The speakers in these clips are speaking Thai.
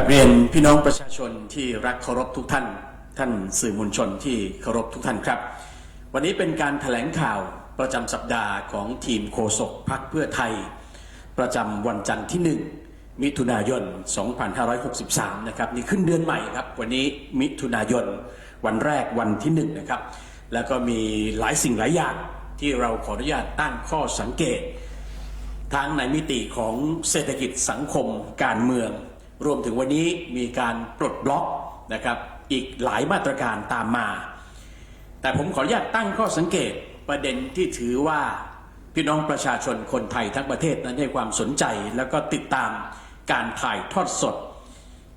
กับเรียนพี่น้องประชาชนที่รักเคารพทุกท่าน ท่านสื่อมวลชนที่เคารพทุกท่านครับ วันนี้เป็นการถแถลงข่าวประจำสัปดาห์ของทีมโฆษกพักเพื่อไทย ประจำวันจันทร์ที่ 1 มิถุนายน 2563 นะครับนี่ขึ้นเดือนใหม่ครับ วันนี้มิถุนายน วันแรกวันที่1นะครับแล้วก็มีหลายสิ่งหลายอย่างที่เราขออนุญาตตั้งข้อสังเกต ทั้งในมิติของเศรษฐกิจสังคมการเมือง รวมถึงวันนี้มีการปลดบล็อกนะครับอีกหลายมาตรการตามมา แต่ผมขออนุญาตตั้งข้อสังเกตประเด็นที่ถือว่าพี่น้องประชาชนคนไทยทั้งประเทศนั้นให้ความสนใจแล้วก็ติดตามการถ่ายทอดสด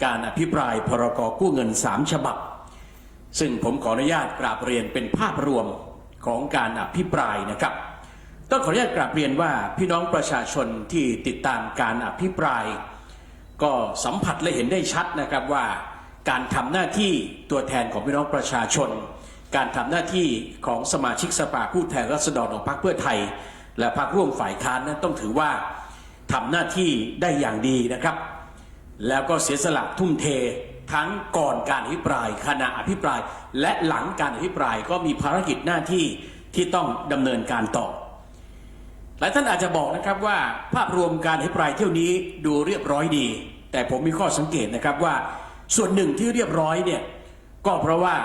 การอภิปรายพรกกู้เงิน 3 ฉบับ ซึ่งผมขออนุญาตกราบเรียนเป็นภาพรวมของการอภิปรายนะครับต้องขออนุญาตกราบเรียนว่าพี่น้องประชาชนที่ติดตามการอภิปราย ก็สัมผัสและเห็นได้ชัดนะครับว่า การทำหน้าที่ตัวแทนของพี่น้องประชาชน การทำหน้าที่ของสมาชิกสภาผู้แทนราษฎรของพรรคเพื่อไทย และพรรคร่วมฝ่ายค้านนั้นต้องถือว่าทำหน้าที่ได้อย่างดีนะครับ แล้วก็เสียสละทุ่มเททั้งก่อนการอภิปราย ขณะอภิปราย และหลังการอภิปรายก็มีภารกิจหน้าที่ที่ต้องดำเนินการต่อ หลายท่านอาจจะบอกนะครับว่าภาพรวมการอภิปรายเที่ยวนี้ดูเรียบร้อยดี แต่ผมมีข้อสังเกตนะครับว่าส่วนหนึ่งที่เรียบร้อยเนี่ยก็เพราะว่า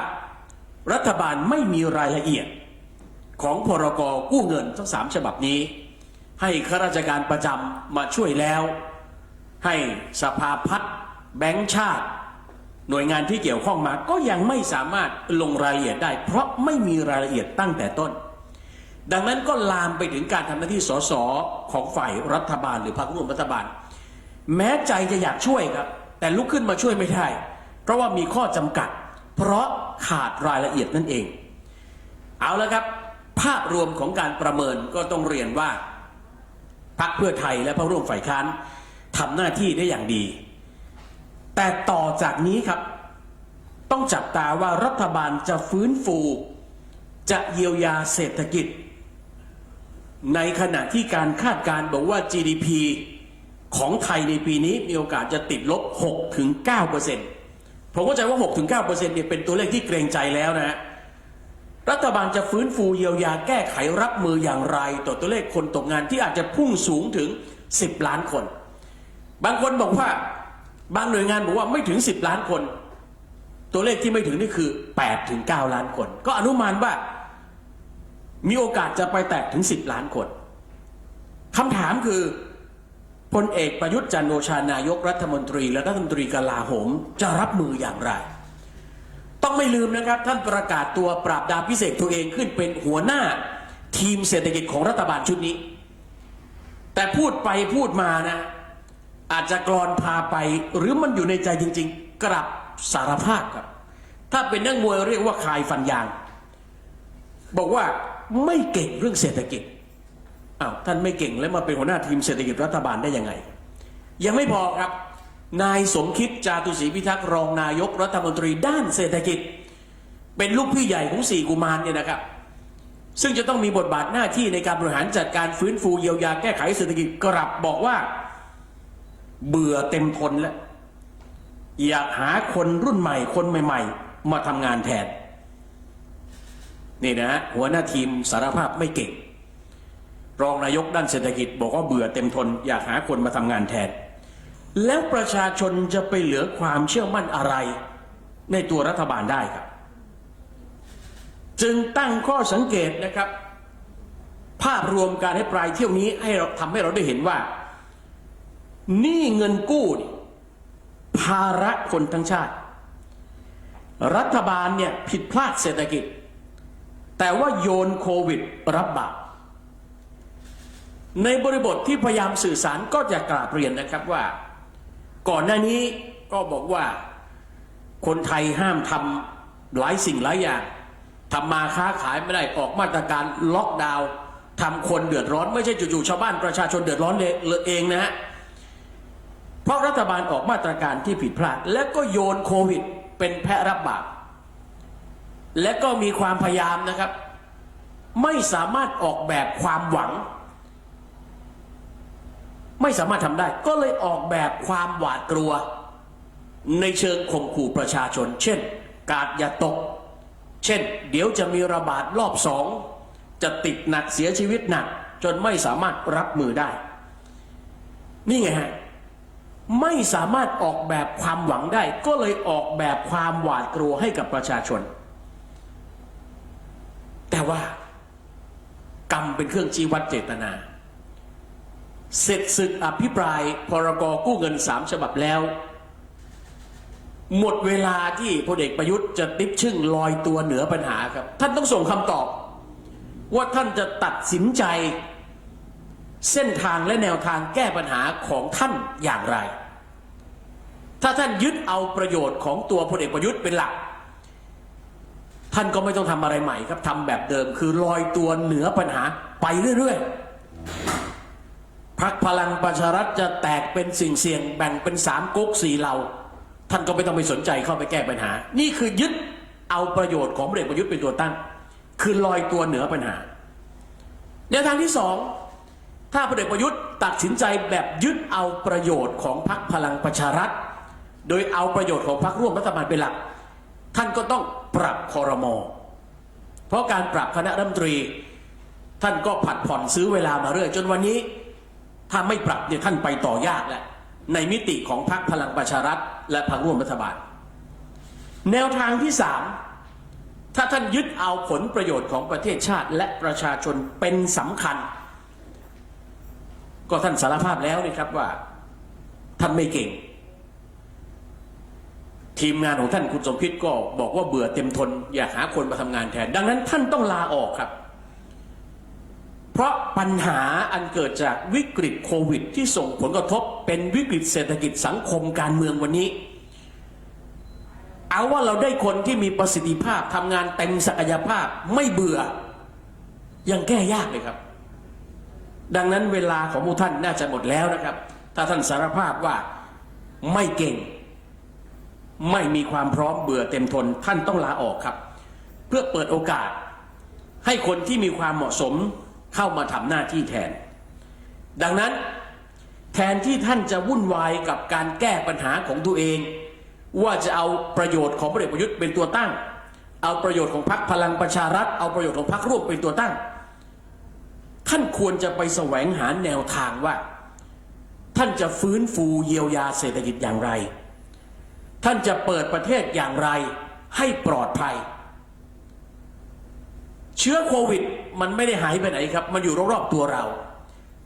รัฐบาลไม่มีรายละเอียดของพรกกู้เงินทั้งสามฉบับนี้ ให้ข้าราชการประจำมาช่วยแล้ว ให้สภาพัฒน์แบงค์ชาติ หน่วยงานที่เกี่ยวข้องมาก็ยังไม่สามารถลงรายละเอียดได้ เพราะไม่มีรายละเอียดตั้งแต่ต้น ดังนั้นก็ลามไปถึงการทำหน้าที่สสของฝ่ายรัฐบาลหรือพรรคร่วมรัฐบาล แม้ใจจะอยากช่วยครับ แต่ลุกขึ้นมาช่วยไม่ได้ เพราะว่ามีข้อจำกัด เพราะขาดรายละเอียดนั่นเอง เอาละครับ ภาพรวมของการประเมินก็ต้องเรียนว่าพรรคเพื่อไทยและพรรคร่วมฝ่ายค้านทำหน้าที่ได้อย่างดี แต่ต่อจากนี้ครับ ต้องจับตาว่ารัฐบาลจะฟื้นฟู จะเยียวยาเศรษฐกิจ ในขณะที่การคาดการณ์บอกว่า GDP ของไทยในปีนี้มีโอกาสจะติดลบ 6-9%ผมเข้าใจว่า 6-9%เนี่ยเป็นตัวเลขที่เกรงใจแล้วนะฮะรัฐบาลจะฟื้นฟูเยียวยาแก้ไขรับมืออย่างไร ต่อตัวเลขคนตกงานที่อาจจะพุ่งสูงถึง 10 ล้านคน บางคนบอกว่าบางหน่วยงานบอกว่าไม่ถึง 10 ล้านคน ตัวเลขที่ไม่ถึงนี่คือ8ถึง9ล้านคน ก็อนุมานว่า มีโอกาสจะไปแตะถึง 10 ล้านคนคำถามคือพลเอกประยุทธ์จันโอชานายกรัฐมนตรี และรัฐมนตรีกลาโหม จะรับมืออย่างไร ต้องไม่ลืมนะครับ ท่านประกาศตัวปราบดาพิเศษตัวเองขึ้นเป็นหัวหน้าทีมเศรษฐกิจของรัฐบาลชุดนี้ แต่พูดไปพูดมานะ อาจจะกรอนพาไปหรือมันอยู่ในใจจริง ๆ กลับสารภาพครับ ถ้าเป็นนักมวยเรียกว่าคายฟันยาง บอกว่า ไม่เก่งเรื่องเศรษฐกิจอ้าวท่านไม่เก่งแล้วมาเป็นหัวหน้าทีมเศรษฐกิจรัฐบาลได้ยังไง ยังไม่พอครับ นายสมคิดจาตุศรีพิทักษ์รองนายกรัฐมนตรีด้านเศรษฐกิจ เป็นลูกพี่ใหญ่ของสี่กุมารเนี่ยนะครับ ซึ่งจะต้องมีบทบาทหน้าที่ในการบริหารจัดการฟื้นฟูเยียวยาแก้ไขเศรษฐกิจกลับบอกว่า เบื่อเต็มทนแล้วอยากหาคนรุ่นใหม่คนใหม่ ๆ มาทำงานแทน นี่นะฮะหัวหน้าทีมสารภาพไม่เก่ง รองนายกด้านเศรษฐกิจ บอกว่าเบื่อเต็มทนอยากหาคนมาทำงานแทน แล้วประชาชนจะไปเหลือความเชื่อมั่นอะไร ในตัวรัฐบาลได้ครับ จึงตั้งข้อสังเกตนะครับ ภาพรวมการให้ปลายเที่ยวนี้ให้เราทำให้เราได้เห็นว่านี้เงินกู้นี่ภาระคนทั้งชาติ รัฐบาลเนี่ยผิดพลาดเศรษฐกิจ แต่ว่าโยนโควิดรับบาปในบริบทที่พยายามสื่อสารก็จะกราบเรียนนะครับว่า ก่อนหน้านี้ก็บอกว่าคนไทยห้ามทำหลายสิ่งหลายอย่างทำมาค้าขายไม่ได้ออกมาตรการล็อกดาวน์ทำคนเดือดร้อน ไม่ใช่จู่ๆชาวบ้านประชาชนเดือดร้อนเองนะฮะเพราะรัฐบาลออกมาตรการที่ผิดพลาด และก็โยนโควิด เป็นแพะรับบาป และก็มีความพยายามนะครับ ไม่สามารถออกแบบความหวัง ไม่สามารถทำได้ ก็เลยออกแบบความหวาดกลัว ในเชิงข่มขู่ประชาชน เช่น กาดอย่าตก เช่น เดี๋ยวจะมีระบาดรอบสอง จะติดหนักเสียชีวิตหนัก จนไม่สามารถรับมือได้ นี่ไงฮะไม่สามารถออกแบบความหวังได้ ก็เลยออกแบบความหวาดกลัวให้กับประชาชน แต่ว่ากรรมเป็นเครื่องชี้วัดเจตนา เสร็จศึกอภิปรายพรกกู้เงินสามฉบับแล้ว หมดเวลาที่พลเอกประยุทธ์จะติบชึ่งลอยตัวเหนือปัญหาครับ ท่านต้องส่งคำตอบ ว่าท่านจะตัดสินใจ เส้นทางและแนวทางแก้ปัญหาของท่านอย่างไร ถ้าท่านยึดเอาประโยชน์ของตัวพลเอกประยุทธ์เป็นหลัก ท่านก็ไม่ต้องทำอะไรใหม่ครับทำแบบเดิม คือลอยตัวเหนือปัญหาไปเรื่อยๆพักพลังประชารัฐจะแตกเป็นสิ่งเสี่ยงแบ่งเป็นสามก๊กสี่เหล่า ท่านก็ไม่ต้องไปสนใจเข้าไปแก้ปัญหา นี่คือยึดเอาประโยชน์ของพลเอกประยุทธ์เป็นตัวตั้ง คือลอยตัวเหนือปัญหาแนวทางที่สองถ้าพลเอกประยุทธ์ตัดสินใจแบบยึดเอาประโยชน์ของพรรคพลังประชารัฐ โดยเอาประโยชน์ของพรรคร่วมรัฐบาลเป็นหลัก ท่านก็ต้องปรับคอรมอเพราะการปรับคณะรัฐมนตรี ท่านก็ผัดผ่อนซื้อเวลามาเรื่อยจนวันนี้ถ้าไม่ปรับเนี่ยท่านไปต่อยากแหล้วในมิติของพรรคพลังประชารัฐ และพรรคร่วมรัฐบาล แนวทางที่สามถ้าท่านยึดเอาผลประโยชน์ของประเทศชาติและประชาชนเป็นสำคัญ ก็ท่านสารภาพแล้วนี่ครับว่าท่านไม่เก่ง ทีมงานของท่านคุณสมคิดก็บอกว่าเบื่อเต็มทน อยากหาคนมาทำงานแทน ดังนั้นท่านต้องลาออกครับ เพราะปัญหาอันเกิดจากวิกฤตโควิด ที่ส่งผลกระทบเป็นวิกฤตเศรษฐกิจสังคมการเมืองวันนี้ เอาว่าเราได้คนที่มีประสิทธิภาพทำงานเต็มศักยภาพไม่เบื่อ ยังแก้ยากเลยครับ ดังนั้นเวลาของพวกท่านน่าจะหมดแล้วนะครับ ถ้าท่านสารภาพว่าไม่เก่ง ไม่มีความพร้อมเบื่อเต็มทนท่านต้องลาออกครับ เพื่อเปิดโอกาส ให้คนที่มีความเหมาะสมเข้ามาทำหน้าที่แทน ดังนั้นแทนที่ท่านจะวุ่นวายกับการแก้ปัญหาของตัวเอง ว่าจะเอาประโยชน์ของพลเอกประยุทธ์เป็นตัวตั้ง เอาประโยชน์ของพรรคพลังประชารัฐ เอาประโยชน์ของพรรคร่วมเป็นตัวตั้ง ท่านควรจะไปแสวงหาแนวทางว่า ท่านจะฟื้นฟูเยียวยาเศรษฐกิจอย่างไร ท่านจะเปิดประเทศอย่างไรให้ปลอดภัย เชื้อโควิด มันไม่ได้หายไปไหนครับ มันอยู่รอบๆตัวเรา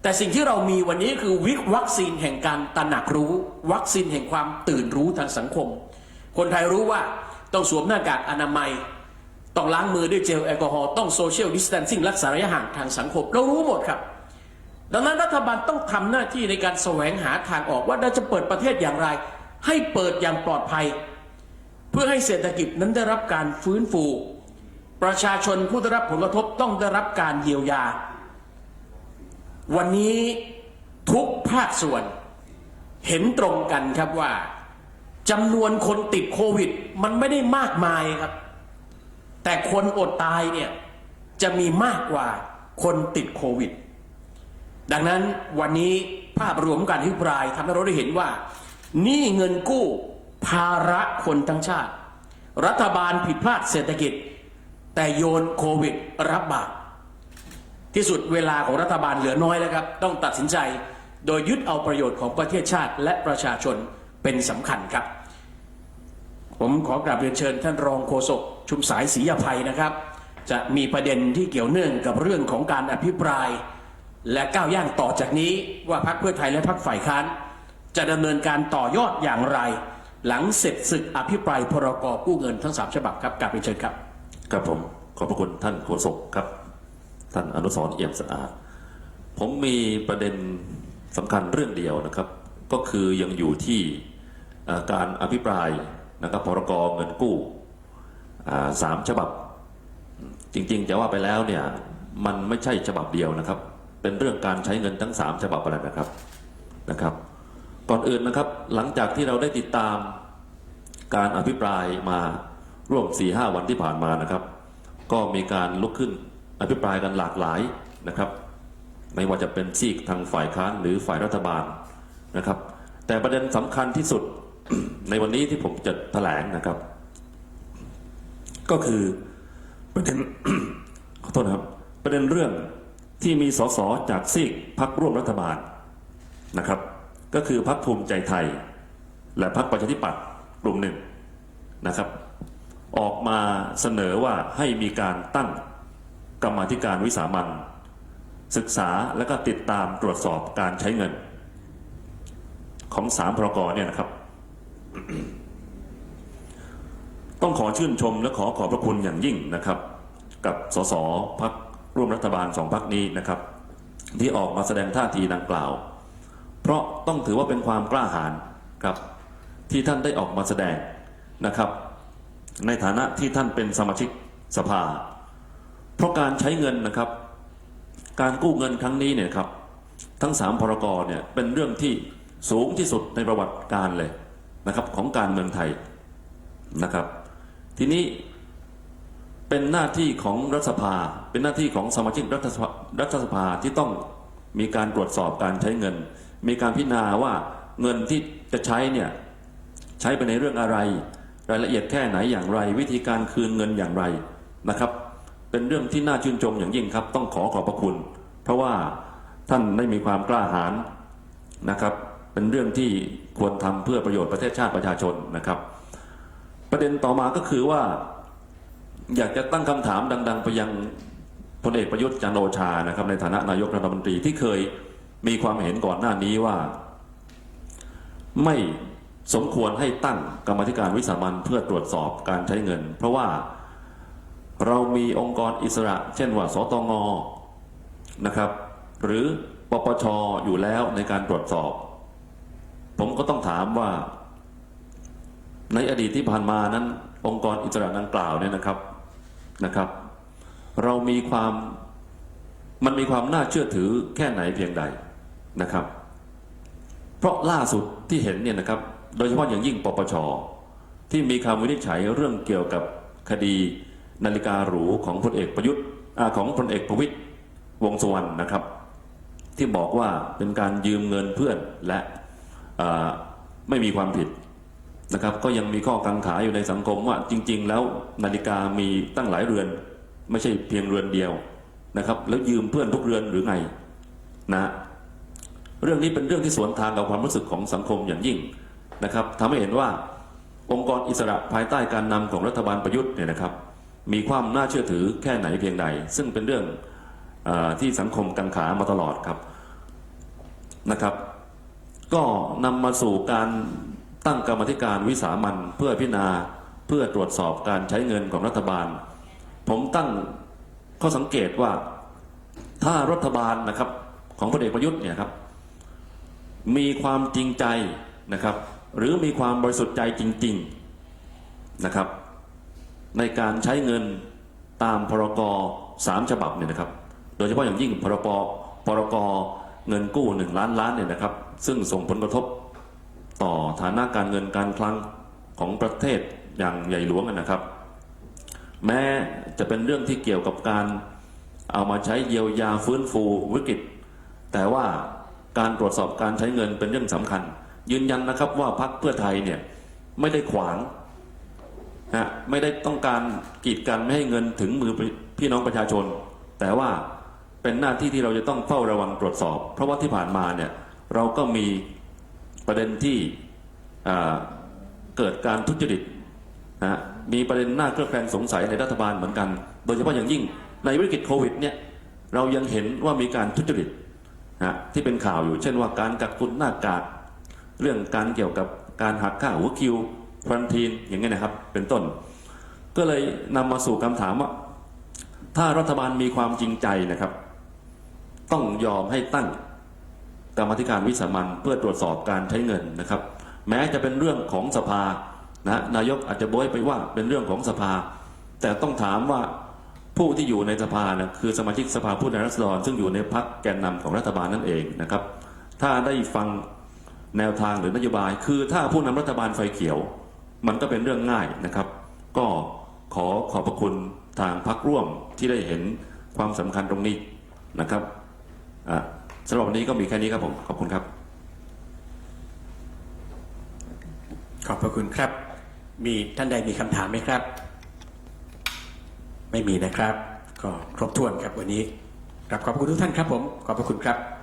แต่สิ่งที่เรามีวันนี้คือวิกวัคซีนแห่งการตระหนักรู้ วัคซีนแห่งความตื่นรู้ทางสังคม คนไทยรู้ว่าต้องสวมหน้ากากอนามัย ต้องล้างมือด้วยเจลแอลกอฮอล์ต้องโซเชียลดิส a ทนซิ่งรักษาระยะห่างทางสังคม เรารู้หมดครับ ดังนั้นรัฐบาลต้องทำหน้าที่ในการแสวงหาทางออกว่าเราจะเปิดประเทศอย่างไร ให้เปิดอย่างปลอดภัย เพื่อให้เศรษฐกิจนั้นได้รับการฟื้นฟู ประชาชนผู้ได้รับผลกระทบต้องได้รับการเยียวยา วันนี้ทุกภาคส่วนเห็นตรงกันครับว่าจำนวนคนติดโควิด มันไม่ได้มากมายครับ แต่คนอดตายเนี่ยจะมีมากกว่าคนติดโควิด ดังนั้นวันนี้ภาพรวมการอภิปรายทำให้เราได้เห็นว่า หนี่เงินกู้ภาระคนทั้งชาติ รัฐบาลผิดพลาดเศรษฐกิจ แต่โยนโควิดรับบาปที่สุดเวลาของรัฐบาลเหลือน้อยแล้วครับ ต้องตัดสินใจโดยยึดเอาประโยชน์ของประเทศชาติและประชาชนเป็นสำคัญครับ ผมขอกราบเรียนเชิญท่านรองโฆษกชุมสายศรีอภัยนะครับ จะมีประเด็นที่เกี่ยวเนื่องกับเรื่องของการอภิปราย และก้าวย่างต่อจากนี้ว่าพรรคเพื่อไทยและพรรคฝ่ายค้าน จะดำเนินการต่อยอดอย่างไร หลังเสร็จศึกอภิปรายพรกกู้เงินทั้งสามฉบับครับกราบเรียนเชิญครับครับผมขอบพระคุณท่านโฆษกครับ ท่านอนุสรเอี่ยมสะอาด ผมมีประเด็นสำคัญเรื่องเดียวนะครับ ก็คือยังอยู่ที่การอภิปรายนะครับพรกเงินกู้สามฉบับ จริงๆจะว่าไปแล้วเนี่ยมันไม่ใช่ฉบับเดียวนะครับ เป็นเรื่องการใช้เงินทั้งสามฉบับอะไรนะครับนะครับ ก่อนอื่นนะครับ หลังจากที่เราได้ติดตามการอภิปรายมาร่วม4ีหวันที่ผ่านมานะครับ ก็มีการลุกขึ้นอภิปรายกันหลากหลายนะครับ ไม่ว่าจะเป็นซีกทางฝ่ายค้านหรือฝ่ายรัฐบาลนะครับ แต่ประเด็นสำคัญที่สุดในวันนี้ที่ผมจะแถลงนะครับ ก็คือประเด็นขอโทษนะครับ ประเด็นเรื่องที่มีสสจากซีกพักร่วมรัฐบาลนะครับ ก็คือพักภูมิใจไทย และพักประชาธิปัตย์กลุ่มหนึ่งนะครับ ออกมาเสนอว่าให้มีการตั้งกรรมธิการวิสามันศึกษาและก็ติดตามตรวจสอบการใช้เงิน ของสามพรกรเนี่ยนะครับ ต้องขอชื่นชมและขอขอบพระคุณอย่างยิ่งนะครับ กับสสพักร่วมรัฐบาลสองพักนี้นะครับ ที่ออกมาแสดงท่าทีดังกล่าว เพราะต้องถือว่าเป็นความกล้าหาญครับที่ท่านได้ออกมาแสดงนะครับ ในฐานะที่ท่านเป็นสมาชิกสภา เพราะการใช้เงินนะครับ การกู้เงินครั้งนี้เนี่ยครับทั้งสามพรกรเนี่ยเป็นเรื่องที่สูงที่สุดในประวัติการเลยนะครับของการเมืองไทยนะครับ ทีนี้เป็นหน้าที่ของรัฐสภา เป็นหน้าที่ของสมาชิกรัฐสภารัฐสภาที่ต้องมีการตรวจสอบการใช้เงิน มีการพิจารณาว่าเงินที่จะใช้เนี่ยใช้ไปในเรื่องอะไร รายละเอียดแค่ไหนอย่างไร วิธีการคืนเงินอย่างไรนะครับ เป็นเรื่องที่น่าชื่นชมอย่างยิ่งครับ ต้องขอขอบพระคุณ เพราะว่าท่านได้มีความกล้าหาญนะครับ เป็นเรื่องที่ควรทำเพื่อประโยชน์ประเทศชาติประชาชนนะครับ ประเด็นต่อมาก็คือว่า อยากจะตั้งคำถามดัง ๆ ไปยังพลเอกประยุทธ์จันโอชานะครับในฐานะนายกรัฐมนตรีที่เคย มีความเห็นก่อนหน้านี้ว่า ไม่สมควรให้ตั้งกรรมธิการวิสามันเพื่อตรวจสอบการใช้เงิน เพราะว่าเรามีองค์กรอิสระ เช่นว่าสตงนะครับ หรือปปชอยู่แล้วในการตรวจสอบ ผมก็ต้องถามว่า ในอดีตที่ผ่านมานั้น องค์กรอิสระดังกล่าวเนี่ยนะครับนะครับ เรามีความมันมีความน่าเชื่อถือแค่ไหนเพียงใด นะครับ เพราะล่าสุดที่เห็นเนี่ยนะครับ โดยเฉพาะอย่างยิ่งปปชที่มีคำวินิจฉัยเรื่องเกี่ยวกับคดีนาฬิกาหรูของพลเอกประยุทธ์ของพลเอกประวิตยวงสุวรรณนะครับ ที่บอกว่าเป็นการยืมเงินเพื่อนและไม่มีความผิดนะครับ ก็ยังมีข้อกังขาอยู่ในสังคมว่าจริง ๆ แล้วนาฬิกามีตั้งหลายเรือน ไม่ใช่เพียงเรือนเดียวนะครับ แล้วยืมเพื่อนทุกเรือนหรือไงนะ เรื่องนี้เป็นเรื่องที่สวนทางกับความรู้สึกของสังคมอย่างยิ่งนะครับทำให้เห็นว่าองค์กรอิสระภายใต้การนำของรัฐบาลประยุทธ์เนี่ยนะครับ มีความน่าเชื่อถือแค่ไหนเพียงใด ซึ่งเป็นเรื่องอที่สังคมกังขามาตลอดครับนะครับ ก็นำมาสู่การตั้งกรรมธิการวิสามันเพื่อพิจารณาเพื่อตรวจสอบการใช้เงินของรัฐบาล ผมตั้งข้อสังเกตว่าถ้ารัฐบาลนะครับของพลเอกประยุทธ์เนี่ยครับ มีความจริงใจนะครับ หรือมีความบริสุทธิ์ใจจริงๆนะครับ ในการใช้เงินตามพรกสามฉบับเนี่ยนะครับ โดยเฉพาะอย่างยิ่งพรปพรกเงินกู้หนึ่งล้านล้านเนี่ยนะครับ ซึ่งส่งผลกระทบต่อฐานะการเงินการคลังของประเทศอย่างใหญ่หลวงนะครับ แม้จะเป็นเรื่องที่เกี่ยวกับการเอามาใช้เยียวยาฟื้นฟูวิกฤต แต่ว่า การตรวจสอบการใช้เงินเป็นเรื่องสำคัญ ยืนยันนะครับว่าพรรคเพื่อไทยเนี่ยไม่ได้ขวางฮะไม่ได้ต้องการกีดกันไม่ให้เงินถึงมือพี่น้องประชาชน แต่ว่าเป็นหน้าที่ที่เราจะต้องเฝ้าระวังตรวจสอบ เพราะว่าที่ผ่านมาเนี่ยเราก็มีประเด็นที่เกิดการทุจริตนะมีประเด็นหน่าเครือบแคลงสงสัยในรัฐบาลเหมือนกัน โดยเฉพาะอย่างยิ่งในวิกฤตโควิดเนี่ยเรายังเห็นว่ามีการทุจริต นะที่เป็นข่าวอยู่ เช่นว่าการกักตุนหน้ากากเรื่องการเกี่ยวกับการหักค่าหัวคิวควอนทีนอย่างเงี้ยนะครับ เป็นต้น ก็เลยนำมาสู่คำถามว่า ถ้ารัฐบาลมีความจริงใจนะครับ ต้องยอมให้ตั้งกรรมธิการวิสามันเพื่อตรวจสอบการใช้เงินนะครับ แม้จะเป็นเรื่องของสภานะนายกอาจจะโบยไปว่าเป็นเรื่องของสภา แต่ต้องถามว่า ผู้ที่อยู่ในสภานะคือสมาชิกสภาผู้แทนราษฎร ซึ่งอยู่ในพรรคแกนนำของรัฐบาลนั่นเองนะครับ ถ้าได้ฟังแนวทางหรือนโยบาย คือถ้าผู้นำรัฐบาลไฟเขียว มันก็เป็นเรื่องง่ายนะครับ ก็ขอขอบพระคุณทางพักร่วมที่ได้เห็นความสำคัญตรงนี้นะครับสำหรับวันนี้ก็มีแค่นี้ครับผม ขอบคุณครับขขอบพระคุณครับ มีท่านใดมีคำถามไหมครับ ไม่มีนะครับ ก็ครบถ้วนครับวันนี้ครับขอบคุณทุกท่านครับผม ขอบพระคุณครับ